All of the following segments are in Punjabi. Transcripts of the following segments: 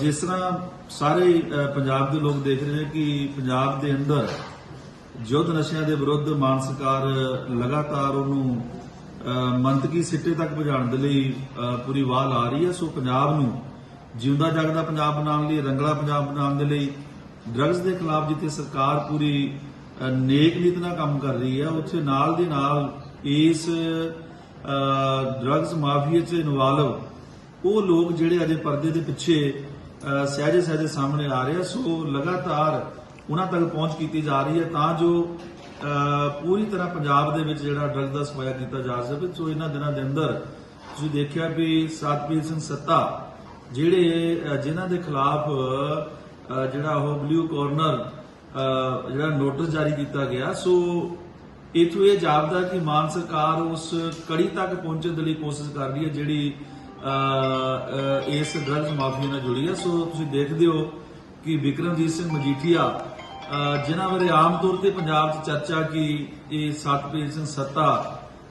ਜਿਸ ਤਰ੍ਹਾਂ ਸਾਰੇ ਪੰਜਾਬ ਦੇ ਲੋਕ ਦੇਖ ਰਹੇ ਨੇ ਕਿ ਪੰਜਾਬ ਦੇ ਅੰਦਰ ਯੁੱਧ ਨਸ਼ਿਆਂ ਦੇ ਵਿਰੁੱਧ ਮਾਨ ਸਰਕਾਰ ਲਗਾਤਾਰ ਉਹਨੂੰ ਮੰਤਕੀ ਸਿੱਟੇ ਤੱਕ ਪਹੁੰਚਾਉਣ ਦੇ ਲਈ ਪੂਰੀ ਵਾਹ ਲਾ ਰਹੀ ਹੈ। ਸੋ ਪੰਜਾਬ ਨੂੰ ਜਿਉਂਦਾ ਜਾਗਦਾ ਪੰਜਾਬ ਬਣਾਉਣ ਲਈ, ਰੰਗਲਾ ਪੰਜਾਬ ਬਣਾਉਣ ਦੇ ਲਈ ਡਰੱਗਸ ਦੇ ਖਿਲਾਫ ਜਿੱਥੇ ਸਰਕਾਰ ਪੂਰੀ ਨੇਕ ਨੀਤ ਨਾਲ ਕੰਮ ਕਰ ਰਹੀ ਹੈ, ਉੱਥੇ ਨਾਲ ਦੀ ਨਾਲ ਇਸ ਡਰੱਗਸ ਮਾਫੀਆ 'ਚ ਇਨਵੋਲਵ ਉਹ ਲੋਕ ਜਿਹੜੇ ਅਜੇ ਪਰਦੇ ਦੇ ਪਿੱਛੇ ਸਹਿਜੇ ਸਹਿਜੇ ਸਾਹਮਣੇ ਆ ਰਹੇ ਆ। ਸੋ ਲਗਾਤਾਰ ਉਹਨਾਂ ਤੱਕ ਪਹੁੰਚ ਕੀਤੀ ਜਾ ਰਹੀ ਹੈ ਤਾਂ ਜੋ ਪੂਰੀ ਤਰ੍ਹਾਂ ਪੰਜਾਬ ਦੇ ਵਿੱਚ ਜਿਹੜਾ ਡਰੱਗ ਦਾ ਸਫਾਇਆ ਕੀਤਾ ਜਾ ਸਕੇ। ਸੋ ਇਹਨਾਂ ਦਿਨਾਂ ਦੇ ਅੰਦਰ ਤੁਸੀਂ ਦੇਖਿਆ ਵੀ ਸਤਪੀਰ ਸਿੰਘ ਸੱਤਾ, ਜਿਹੜੇ ਜਿਨ੍ਹਾਂ ਦੇ ਖਿਲਾਫ ਜਿਹੜਾ ਉਹ ਬਲੂ ਕਾਰਨਰ ਜਿਹੜਾ ਨੋਟਿਸ ਜਾਰੀ ਕੀਤਾ ਗਿਆ। ਸੋ ਇਥੋਂ ਇਹ ਜਾਪਦਾ ਕਿ ਮਾਨ ਸਰਕਾਰ ਉਸ ਕੜੀ ਤੱਕ ਪਹੁੰਚਣ ਦੇ ਲਈ ਕੋਸ਼ਿਸ਼ ਕਰ ਰਹੀ ਹੈ, ਜਿਹੜੀ ਇਸ ਡਰੱਗਸ ਮਾਫੀਆ ਨਾਲ ਜੁੜੀ ਹੈ। ਸੋ ਤੁਸੀਂ ਦੇਖਦੇ ਹੋ ਕਿ ਵਿਕਰਮਜੀਤ ਸਿੰਘ ਮਜੀਠੀਆ ਅ, ਜਿਨ੍ਹਾਂ ਬਾਰੇ ਆਮ ਤੌਰ ਤੇ ਪੰਜਾਬ 'ਚ ਚਰਚਾ ਕਿ ਇਹ ਸਤਪ੍ਰੀਤ ਸਿੰਘ ਸੱਤਾ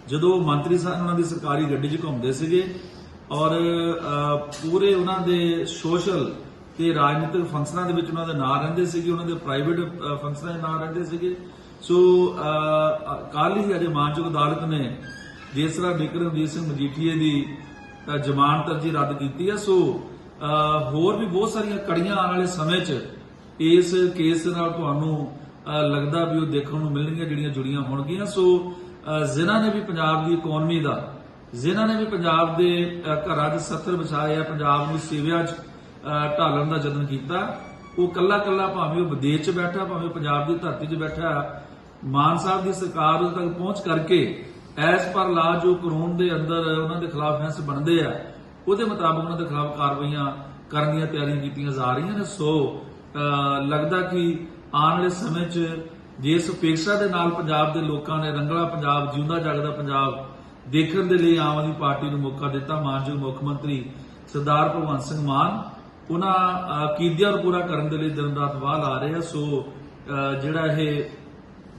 ਜਦੋਂ ਮੰਤਰੀ ਸਨ ਉਹਨਾਂ ਦੀ ਸਰਕਾਰੀ ਗੱਡੀ 'ਚ ਘੁੰਮਦੇ ਸੀਗੇ ਔਰ ਪੂਰੇ ਉਹਨਾਂ ਦੇ ਸੋਸ਼ਲ ਤੇ ਰਾਜਨੀਤਿਕ ਫੰਕਸ਼ਨਾਂ ਦੇ ਵਿੱਚ ਉਹਨਾਂ ਦੇ ਨਾਂ ਰਹਿੰਦੇ ਸੀਗੇ ਉਹਨਾਂ ਦੇ ਪ੍ਰਾਈਵੇਟ ਫੰਕਸ਼ਨਾਂ ਦੇ ਨਾਂ ਰਹਿੰਦੇ ਸੀਗੇ। ਸੋ ਕੱਲ ਹੀ ਅਜੇ ਮਾਨਯੋਗ ਅਦਾਲਤ ਨੇ ਜਿਸ ਤਰ੍ਹਾਂ ਵਿਕਰਮਜੀਤ ਸਿੰਘ ਮਜੀਠੀਏ ਦੀ ਜ਼ਮਾਨਤ ਅਰਜੀ ਰੱਦ ਕੀਤੀ ਹੈ ਸੋ ਹੋਰ ਵੀ ਬਹੁਤ ਸਾਰੀਆਂ ਕੜੀਆਂ ਆਉਣ ਵਾਲੇ ਸਮੇਂ 'ਚ ਇਸ ਕੇਸ ਨਾਲ ਤੁਹਾਨੂੰ ਲੱਗਦਾ ਵੀ ਉਹ ਦੇਖਣ ਨੂੰ ਮਿਲਣਗੀਆਂ ਜਿਹੜੀਆਂ ਜੁੜੀਆਂ ਹੋਣਗੀਆਂ। ਸੋ ਅ, ਜਿਨ੍ਹਾਂ ਨੇ ਵੀ ਪੰਜਾਬ ਦੀ ਇਕਨੋਮੀ ਦਾ ਜਿਨ੍ਹਾਂ ਨੇ ਵੀ ਪੰਜਾਬ ਦੇ ਘਰਾਂ 'ਚ ਸੱਤਰ ਵਿਛਾਏ ਆ ਪੰਜਾਬ ਨੂੰ ਸੇਵਿਆਂ 'ਚ ਢਾਲਣ ਦਾ ਯਤਨ ਕੀਤਾ ਉਹ ਕੱਲਾ ਕੱਲਾ ਭਾਵੇਂ ਉਹ ਵਿਦੇਸ਼ 'ਚ ਬੈਠਾ ਭਾਵੇਂ ਉਹ ਪੰਜਾਬ ਦੀ ਧਰਤੀ 'ਚ ਬੈਠਾ ਮਾਨ ਸਾਹਿਬ ਦੀ ਸਰਕਾਰ ਉਦੋਂ ਤੱਕ ਪਹੁੰਚ ਕਰਕੇ ਐਸ ਪਰ ਲਾ ਜੋ ਕਾਨੂੰਨ ਦੇ ਅੰਦਰ ਉਹਨਾਂ ਦੇ ਖਿਲਾਫ ਫੈਸਲੇ ਬਣਦੇ ਆ, ਉਹਦੇ ਮੁਤਾਬਕ ਉਹਨਾਂ ਦੇ ਖਿਲਾਫ ਕਾਰਵਾਈਆਂ ਕਰਨ ਦੀਆਂ ਤਿਆਰੀਆਂ ਕੀਤੀਆਂ ਜਾ ਰਹੀਆਂ ਨੇ। ਸੋ ਲੱਗਦਾ ਕਿ ਆਉਣ ਵਾਲੇ ਸਮੇਂ 'ਚ ਜਿਸ ਅਪੇਕਸ਼ਾ ਦੇ ਨਾਲ ਪੰਜਾਬ ਦੇ ਲੋਕਾਂ ਨੇ ਰੰਗਲਾ ਪੰਜਾਬ, ਜਿਉਂਦਾ ਜਾਗਦਾ ਪੰਜਾਬ ਦੇਖਣ ਦੇ ਲਈ ਆਮ ਆਦਮੀ ਪਾਰਟੀ ਨੂੰ ਮੌਕਾ ਦਿੱਤਾ, ਮਾਨਯੋਗ ਮੁੱਖ ਮੰਤਰੀ ਸਰਦਾਰ ਭਗਵੰਤ ਸਿੰਘ ਮਾਨ। ਉਹਨਾਂ ਕੀਦਿਆਂ ਨੂੰ ਪੂਰਾ ਕਰਨ ਦੇ ਲਈ ਦਿਨ ਰਾਤ ਬਾਹਰ ਲਾ ਰਹੇ ਆ। ਸੋ ਜਿਹੜਾ ਇਹ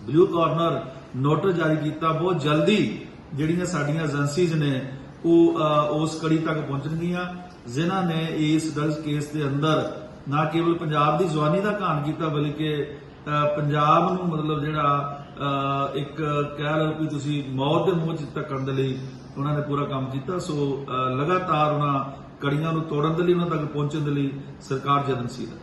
ਬਲੂ ਕਾਰਨਰ ਨੋਟਿਸ ਜਾਰੀ ਕੀਤਾ। ਬਹੁਤ ਜਲਦੀ ਜਿਹੜੀਆਂ ਸਾਡੀਆਂ ਏਜੰਸੀਜ਼ ਨੇ, ਉਹ ਉਸ ਕੜੀ ਤੱਕ ਪਹੁੰਚਣਗੀਆਂ। ਜਿਨ੍ਹਾਂ ਨੇ ਇਸ ਡਰੱਗਸ ਕੇਸ ਦੇ ਅੰਦਰ ਨਾ ਕੇਵਲ ਪੰਜਾਬ ਦੀ ਜਵਾਨੀ ਦਾ ਘਾਣ ਕੀਤਾ, ਬਲਕਿ ਪੰਜਾਬ ਨੂੰ ਮਤਲਬ ਜਿਹੜਾ ਇੱਕ ਕਹਿ ਲਓ ਕਿ ਤੁਸੀਂ ਮੌਤ ਦੇ ਮੂੰਹ 'ਚ ਧੱਕਣ ਦੇ ਲਈ ਉਹਨਾਂ ਨੇ ਪੂਰਾ ਕੰਮ ਕੀਤਾ। ਸੋ ਲਗਾਤਾਰ ਉਹਨਾਂ ਕੜੀਆਂ ਨੂੰ ਤੋੜਨ ਦੇ ਲਈ, ਉਹਨਾਂ ਤੱਕ ਪਹੁੰਚਣ ਦੇ ਲਈ ਸਰਕਾਰ ਯਤਨਸ਼ੀਲ ਹੈ।